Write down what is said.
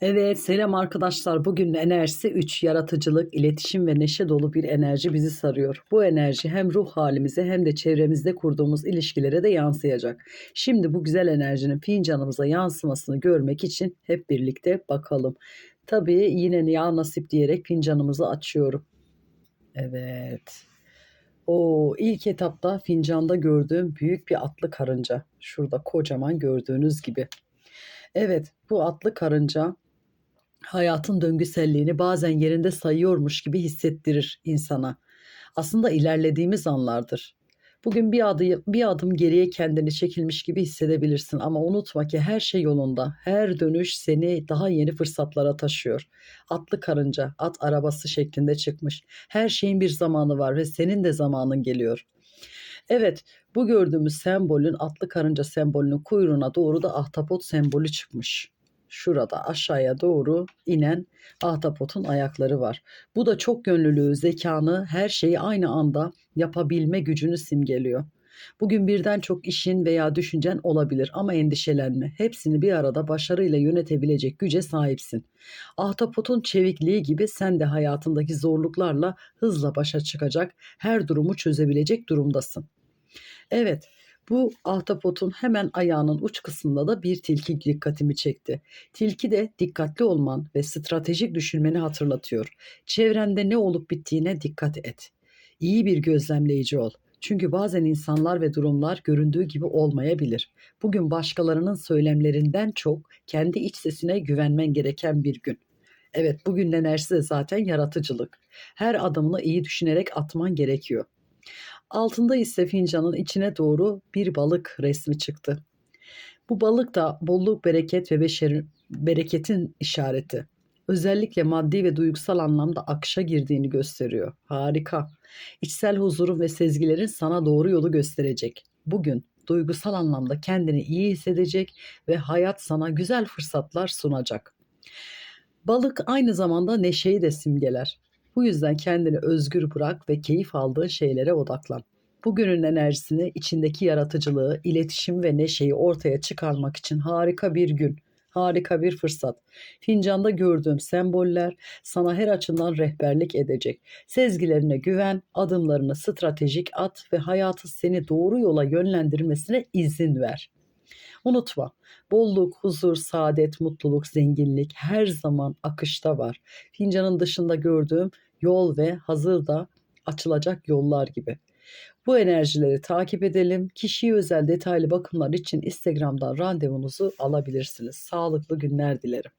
Evet, selam arkadaşlar. Bugün enerjisi 3, yaratıcılık, iletişim ve neşe dolu bir enerji bizi sarıyor. Bu enerji hem ruh halimize hem de çevremizde kurduğumuz ilişkilere de yansıyacak. Şimdi bu güzel enerjinin fincanımıza yansımasını görmek için hep birlikte bakalım. Tabii yine ya nasip diyerek fincanımızı açıyorum. Evet. O ilk etapta fincanda gördüğüm büyük bir atlı karınca. Şurada kocaman gördüğünüz gibi. Evet, bu atlı karınca hayatın döngüselliğini bazen yerinde sayıyormuş gibi hissettirir insana. Aslında ilerlediğimiz anlardır. Bugün bir adım, bir adım geriye kendini çekilmiş gibi hissedebilirsin ama unutma ki her şey yolunda. Her dönüş seni daha yeni fırsatlara taşıyor. Atlı karınca, at arabası şeklinde çıkmış. Her şeyin bir zamanı var ve senin de zamanın geliyor. Evet, bu gördüğümüz sembolün atlı karınca sembolünün kuyruğuna doğru da ahtapot sembolü çıkmış. Şurada aşağıya doğru inen ahtapotun ayakları var. Bu da çok gönüllülüğü, zekanı, her şeyi aynı anda yapabilme gücünü simgeliyor. Bugün birden çok işin veya düşüncen olabilir ama endişelenme. Hepsini bir arada başarıyla yönetebilecek güce sahipsin. Ahtapotun çevikliği gibi sen de hayatındaki zorluklarla hızla başa çıkacak, her durumu çözebilecek durumdasın. Evet, bu ahtapotun hemen ayağının uç kısmında da bir tilki dikkatimi çekti. Tilki de dikkatli olman ve stratejik düşünmeni hatırlatıyor. Çevrende ne olup bittiğine dikkat et. İyi bir gözlemleyici ol. Çünkü bazen insanlar ve durumlar göründüğü gibi olmayabilir. Bugün başkalarının söylemlerinden çok kendi iç sesine güvenmen gereken bir gün. Evet, bugün enerjisi de zaten yaratıcılık. Her adımını iyi düşünerek atman gerekiyor. Altında ise fincanın içine doğru bir balık resmi çıktı. Bu balık da bolluk, bereket ve beşer, bereketin işareti. Özellikle maddi ve duygusal anlamda akışa girdiğini gösteriyor. Harika. İçsel huzurun ve sezgilerin sana doğru yolu gösterecek. Bugün duygusal anlamda kendini iyi hissedecek ve hayat sana güzel fırsatlar sunacak. Balık aynı zamanda neşeyi de simgeler. Bu yüzden kendini özgür bırak ve keyif aldığın şeylere odaklan. Bugünün enerjisini, içindeki yaratıcılığı, iletişim ve neşeyi ortaya çıkarmak için harika bir gün, harika bir fırsat. Fincanda gördüğüm semboller sana her açıdan rehberlik edecek. Sezgilerine güven, adımlarını stratejik at ve hayatı seni doğru yola yönlendirmesine izin ver. Unutma, bolluk, huzur, saadet, mutluluk, zenginlik her zaman akışta var. Fincanın dışında gördüğüm yol ve hazırda açılacak yollar gibi. Bu enerjileri takip edelim. Kişiye özel detaylı bakımlar için Instagram'dan randevunuzu alabilirsiniz. Sağlıklı günler dilerim.